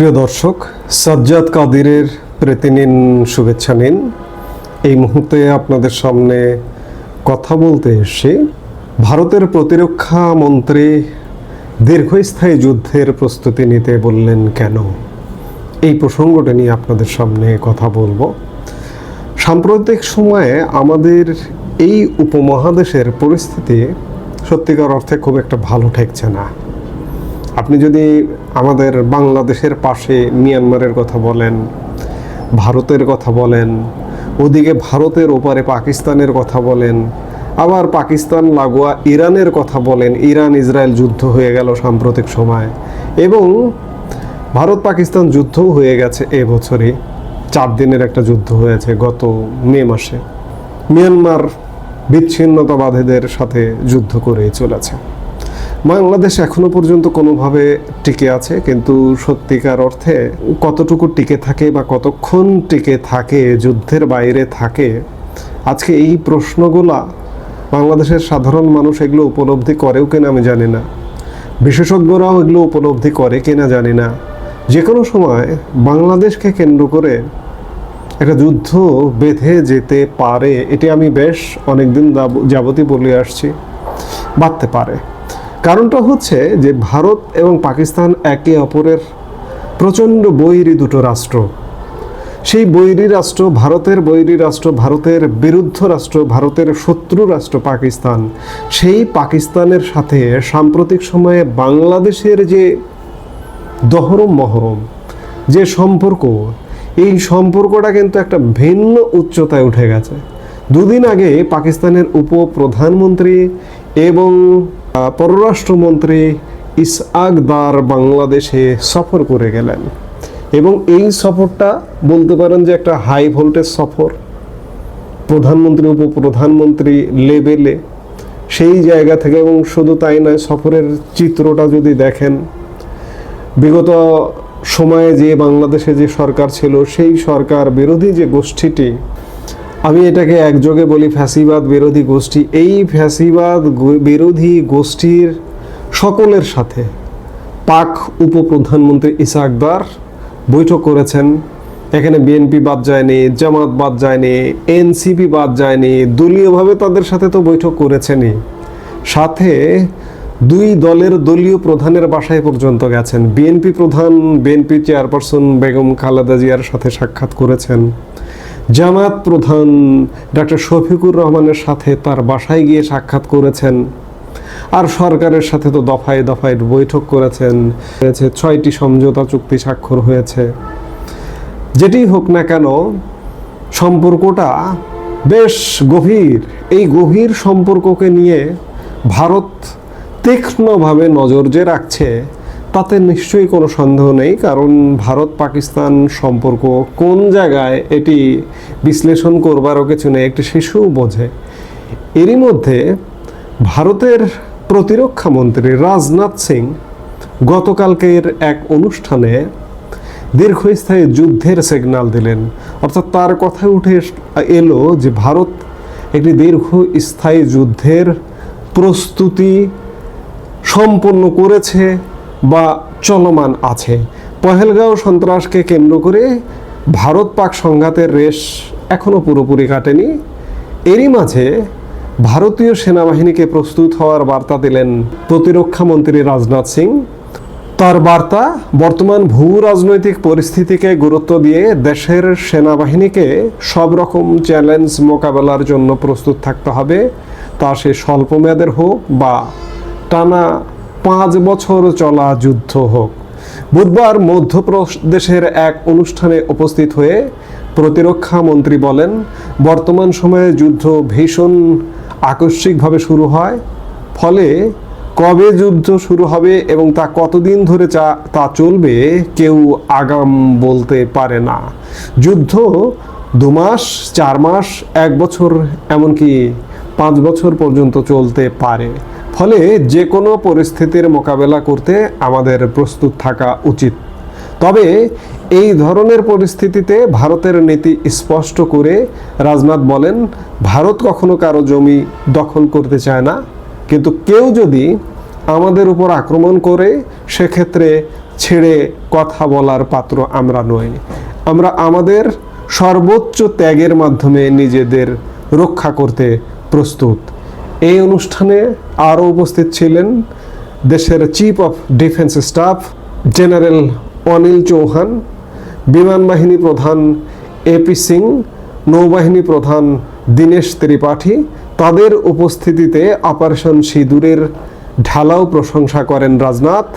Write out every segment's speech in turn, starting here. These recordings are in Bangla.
প্রিয় দর্শক, সাজ্জাদ কাদিরের প্রীতি নিন শুভেচ্ছা নিন। এই মুহূর্তে আপনাদের সামনে কথা বলতে এসে ভারতের প্রতিরক্ষা মন্ত্রী দীর্ঘস্থায়ী যুদ্ধের প্রস্তুতি নিতে বললেন কেন? এই প্রসঙ্গটা নিয়ে আপনাদের সামনে কথা বলব। সাম্প্রতিক সময়ে আমাদের এই উপমহাদেশের পরিস্থিতি সত্যিকার অর্থে খুব একটা ভালো ঠেকছে না। আপনি যদি আমাদের বাংলাদেশের পাশে মিয়ানমারের কথা বলেন, ভারতের কথা বলেন, ওদিকে ভারতের ওপারে পাকিস্তানের কথা বলেন, আবার পাকিস্তান, লাগোয়া, ইরানের কথা বলেন, ইরান, ইসরায়েল যুদ্ধ হয়ে গেল সাম্প্রতিক সময় এবং ভারত, পাকিস্তান যুদ্ধও হয়ে গেছে এবছরই চার দিনের একটা যুদ্ধ হয়েছে গত মে মাসে। মিয়ানমার বিচ্ছিন্নতাবাদীদের সাথে যুদ্ধ করেই চলেছে। বাংলাদেশ এখনও পর্যন্ত কোনোভাবে টিকে আছে, কিন্তু সত্যিকার অর্থে কতটুকু টিকে থাকে বা কতক্ষণ টিকে থাকে, যুদ্ধের বাইরে থাকে, আজকে এই প্রশ্নগুলা বাংলাদেশের সাধারণ মানুষ এগুলো উপলব্ধি করেও কিনা আমি জানি না। বিশেষজ্ঞরাও এগুলো উপলব্ধি করে কিনা জানি না। যে কোনো সময় বাংলাদেশকে কেন্দ্র করে একটা যুদ্ধ বেঁধে যেতে পারে, এটি আমি বেশ অনেকদিন যাব- যাবতই বলে আসছি বাড়তে পারে। কারণটা হচ্ছে যে ভারত এবং পাকিস্তান একে অপরের প্রচণ্ড বৈরী দুটো রাষ্ট্র। সেই বৈরী রাষ্ট্র ভারতের বৈরী রাষ্ট্র, ভারতের বিরুদ্ধ রাষ্ট্র, ভারতের শত্রু রাষ্ট্র পাকিস্তান। সেই পাকিস্তানের সাথে সাম্প্রতিক সময়ে বাংলাদেশের যে দহরম, মহরম, যে সম্পর্ক, এই সম্পর্কটা কিন্তু একটা ভিন্ন উচ্চতায় উঠে গেছে। দুদিন আগে পাকিস্তানের উপপ্রধানমন্ত্রী এবং পররাষ্ট্রমন্ত্রী ইসআক দার বাংলাদেশে সফর করে গেলেন। এবং এই সফরটা বলতে পারেন যে একটা হাই ভোল্টেজ সফর। প্রধানমন্ত্রী, উপপ্রধানমন্ত্রী লেভেলে সেই জায়গা থেকে এবং শুধু তাই নয়, সফরের চিত্রটা যদি দেখেন, বিগত সময়ে যে বাংলাদেশে যে সরকার ছিল, সেই সরকার বিরোধী যে গোষ্ঠীটি আমি এটাকে একযোগে বলি ফ্যাসিবাদ বিরোধী গোষ্ঠী। এই ফ্যাসিবাদ বিরোধী গোষ্ঠীর সকলের সাথে পাক উপপ্রধানমন্ত্রী ইসাকদার বৈঠক করেছেন। এখানে বিএনপি বাদ যায়নি, জামাত বাদ যায়নি, এনসিপি বাদ যায়নি, দলীয়ভাবে তাদের সাথে তো বৈঠক করেছেনই। সাথে দুই দলের দলীয় প্রধানের বাসায় পর্যন্ত গেছেন। বিএনপি প্রধান, বিএনপি চেয়ারপারসন বেগম খালেদা জিয়ার সাথে সাক্ষাৎ করেছেন। জামাত প্রধান ডক্টর শফিকুর রহমানের সাথে তার বাসায় গিয়ে সাক্ষাৎ করেছেন। আর সরকারের সাথে তো দফায় দফায় বৈঠক করেছেন। হয়েছে ছয়টি সমঝোতা চুক্তি স্বাক্ষর হয়েছে। যেটি হোক না কেন, সম্পর্কটা বেশ গভীর। এই গভীর সম্পর্ককে নিয়ে ভারত তীক্ষ্ণভাবে নজর যে রাখছে তাতে নিশ্চয়ই কোনো সন্দেহ নেই, কারণ ভারত পাকিস্তান সম্পর্ক কোন জায়গায় এটি বিশ্লেষণ করবারও কিছু নেই, একটি শিশুও বোঝে। এরই মধ্যে ভারতের প্রতিরক্ষা মন্ত্রী রাজনাথ সিং গতকালকের এক অনুষ্ঠানে দীর্ঘস্থায়ী যুদ্ধের সিগন্যাল দিলেন। অর্থাৎ তার কথায় উঠে এলো যে ভারত একটি দীর্ঘস্থায়ী যুদ্ধের প্রস্তুতি সম্পন্ন করেছে। বা চলমান আছে। পহেলগাঁও সন্ত্রাসকে কেন্দ্র করে ভারত পাক সংঘাতের রেশ এখনও পুরোপুরি কাটেনি। এরই মাঝে ভারতীয় সেনাবাহিনীকে প্রস্তুত হওয়ার বার্তা দিলেন প্রতিরক্ষা মন্ত্রী রাজনাথ সিং। তার বার্তা, বর্তমান ভূ রাজনৈতিক পরিস্থিতিকে গুরুত্ব দিয়ে দেশের সেনাবাহিনীকে সব রকম চ্যালেঞ্জ মোকাবেলার জন্য প্রস্তুত থাকতে হবে। তা সে স্বল্প মেয়াদের হোক বা টানা পাঁচ বছর চলা যুদ্ধ হোক। বুধবার মধ্যপ্রদেশের এক অনুষ্ঠানে উপস্থিত হয়ে প্রতিরক্ষা মন্ত্রী বলেন, বর্তমান সময়ে যুদ্ধ ভীষণ আকস্মিকভাবে শুরু হয়। ফলে কবে যুদ্ধ শুরু হবে এবং তা কতদিন ধরে চা- তা চলবে কেউ আগাম বলতে পারে না। যুদ্ধ দু মাস, চার মাস, এক বছর, এমনকি পাঁচ বছর পর্যন্ত চলতে পারে। ফলে যে কোনো পরিস্থিতির মোকাবেলা করতে আমাদের প্রস্তুত থাকা উচিত। তবে এই ধরনের পরিস্থিতিতে ভারতের নীতি স্পষ্ট করে রাজনাথ বলেন, ভারত কখনো কারও জমি দখল করতে চায় না। কিন্তু কেউ যদি আমাদের উপর আক্রমণ করে, সেক্ষেত্রে ছেড়ে কথা বলার পাত্র আমরা নই। আমরা আমাদের সর্বোচ্চ ত্যাগের মাধ্যমে নিজেদের রক্ষা করতে প্রস্তুত। এই অনুষ্ঠানে আরও উপস্থিত ছিলেন দেশের chief of defence staff general Anil Chauhan, বিমান বাহিনী প্রধান এপি সিং, নৌবাহিনী প্রধান দীনেশ ত্রিপাঠী। তাদের উপস্থিতিতে অপারেশন সিঁদুরের ঢালাও প্রশংসা করেন রাজনাথ।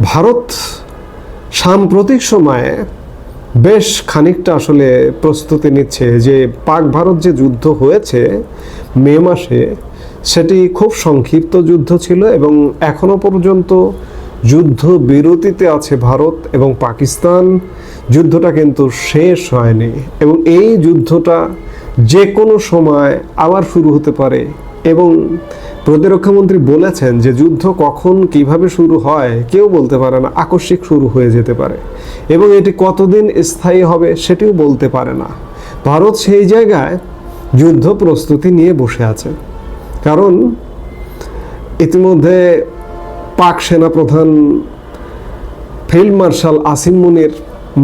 ভারত সাম্প্রতিক সময়ে বেশ খানিকটা আসলে প্রস্তুতি নিচ্ছে যে পাক ভারত যে যুদ্ধ হয়েছে মে মাসে সেটি খুব সংক্ষিপ্ত যুদ্ধ ছিল এবং এখনও পর্যন্ত যুদ্ধ বিরতিতে আছে ভারত এবং পাকিস্তান। যুদ্ধটা কিন্তু শেষ হয়নি এবং এই যুদ্ধটা যে কোনো সময় আবার শুরু হতে পারে এবং প্রতিরক্ষামন্ত্রী বলেছেন যে যুদ্ধ কখন কীভাবে শুরু হয় কেউ বলতে পারে না, আকস্মিক শুরু হয়ে যেতে পারে এবং এটি কতদিন স্থায়ী হবে সেটিও বলতে পারে না। ভারত সেই জায়গায় যুদ্ধ প্রস্তুতি নিয়ে বসে আছে। কারণ ইতিমধ্যে পাক সেনাপ্রধান ফিল্ড মার্শাল আসিম মুনির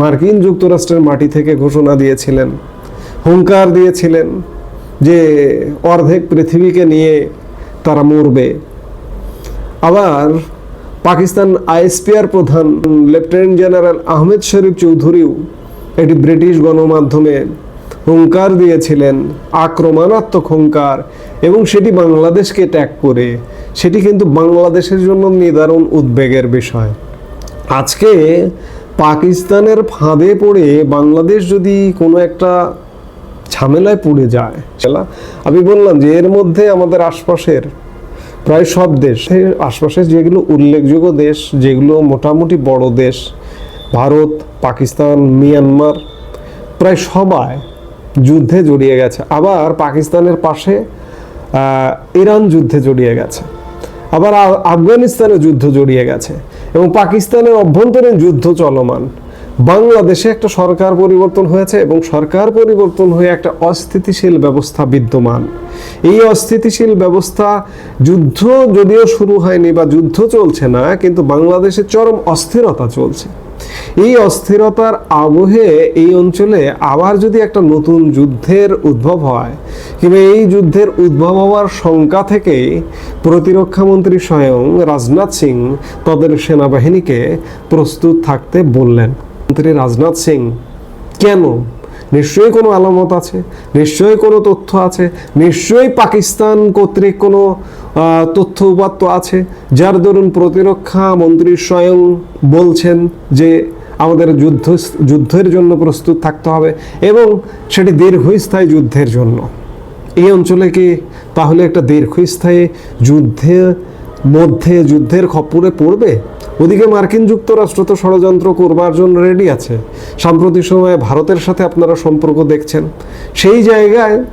মার্কিন যুক্তরাষ্ট্রের মাটি থেকে ঘোষণা দিয়েছিলেন, হুঙ্কার দিয়েছিলেন যে অর্ধেক পৃথিবীকে নিয়ে তারা মরবে। আবার পাকিস্তান আইএসপিআর প্রধান লেফটেন্যান্ট জেনারেল আহমেদ শরীফ চৌধুরীও এটি ব্রিটিশ গণমাধ্যমে হুঙ্কার দিয়েছিলেন, আক্রমণাত্মক হুঙ্কার, এবং সেটি বাংলাদেশকে ট্যাগ করে। সেটি কিন্তু বাংলাদেশের জন্য নিদারুণ উদ্বেগের বিষয়। আজকে পাকিস্তানের ফাঁদে পড়ে বাংলাদেশ যদি কোনো একটা ঝামেলায় পড়ে যায় আমি বললাম যে এর মধ্যে আমাদের আশপাশের প্রায় সব দেশ আশপাশের যেগুলো উল্লেখযোগ্য দেশ, যেগুলো মোটামুটি বড় দেশ, ভারত, পাকিস্তান, মিয়ানমার, প্রায় সবাই যুদ্ধে জড়িয়ে গেছে। আবার পাকিস্তানের পাশে ইরান যুদ্ধে জড়িয়ে গেছে। আবার আফগানিস্তানে যুদ্ধ জড়িয়ে গেছে। এবং পাকিস্তানের অভ্যন্তরীণ যুদ্ধ চলমান। বাংলাদেশে একটা সরকার পরিবর্তন হয়েছে এবং সরকার পরিবর্তন হয়ে একটা অস্থিতিশীল ব্যবস্থা বিদ্যমান। এই অস্থিতিশীল ব্যবস্থা যুদ্ধ যদিও শুরু হয়নি বা যুদ্ধ চলছে না, কিন্তু বাংলাদেশে চরম অস্থিরতা চলছে। এই অস্থিরতার আবহে এই অঞ্চলে আবার যদি একটা নতুন যুদ্ধের উদ্ভব হয়, কিংবা এই যুদ্ধের উদ্ভব হওয়ার শঙ্কা থেকে প্রতিরক্ষামন্ত্রী স্বয়ং রাজনাথ সিং তাদের সেনাবাহিনীকে প্রস্তুত থাকতে বললেন। মন্ত্রী রাজনাথ সিং, কেন? নিশ্চয়ই কোনো আলামত আছে, নিশ্চয়ই কোনো তথ্য আছে, নিশ্চয়ই পাকিস্তান কর্তৃক কোনো তথ্য উপাত্ত আছে। যার দরুন প্রতিরক্ষা মন্ত্রী স্বয়ং বলছেন যে আমাদের যুদ্ধ যুদ্ধের জন্য প্রস্তুত থাকতে হবে এবং সেটি দীর্ঘস্থায়ী যুদ্ধের জন্য। এই অঞ্চলে কি তাহলে একটা দীর্ঘস্থায়ী যুদ্ধের মধ্যে যুদ্ধের খপ্পরে পড়বে? ওদিকে মার্কিন যুক্তরাষ্ট্র তো ষড়যন্ত্র করবার জন্য রেডি আছে। সাম্প্রতিক সময়ে ভারতের সাথে আপনারা সম্পর্ক দেখছেন। সেই জায়গায়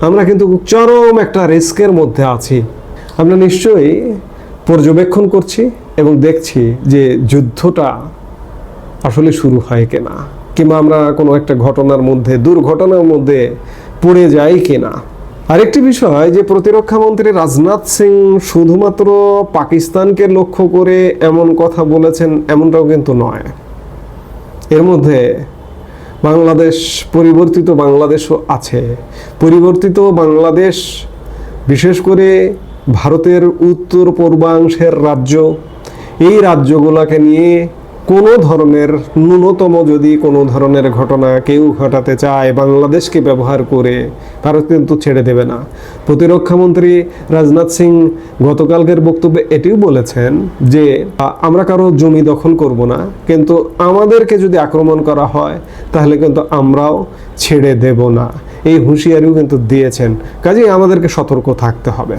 আমরা কিন্তু চরম একটা রিস্কের মধ্যে আছি। আমরা নিশ্চয়ই পর্যবেক্ষণ করছি এবং দেখছি যে যুদ্ধটা আসলে শুরু হয় কিনা, কিংবা আমরা কোনো একটা ঘটনার মধ্যে, দুর্ঘটনার মধ্যে পড়ে যাই কিনা। আরেকটি বিষয় যে প্রতিরক্ষা মন্ত্রী রাজনাথ সিং শুধুমাত্র পাকিস্তানকে লক্ষ্য করে এমন কথা বলেছেন এমনটাও কিন্তু নয়। এর মধ্যে বাংলাদেশ, পরিবর্তিত বাংলাদেশও আছে। পরিবর্তিত বাংলাদেশ, বিশেষ করে ভারতের উত্তর পূর্বাংশের রাজ্য। এই রাজ্যগুলোকে নিয়ে কোনো ধরনের ন্যূনতম যদি কোনো ধরনের ঘটনা কেউ ঘটাতে চায়, বাংলাদেশকে ব্যবহার করে ভারত কিন্তু ছেড়ে দেবে না। প্রতিরক্ষামন্ত্রী রাজনাথ সিং গতকালকের বক্তব্যে এটিও বলেছেন যে, আমরা কারও জমি দখল করব না, কিন্তু আমাদেরকে যদি আক্রমণ করা হয়, তাহলে কিন্তু আমরাও ছেড়ে দেব না। এই হুঁশিয়ারিও কিন্তু দিয়েছেন। কাজেই আমাদেরকে সতর্ক থাকতে হবে।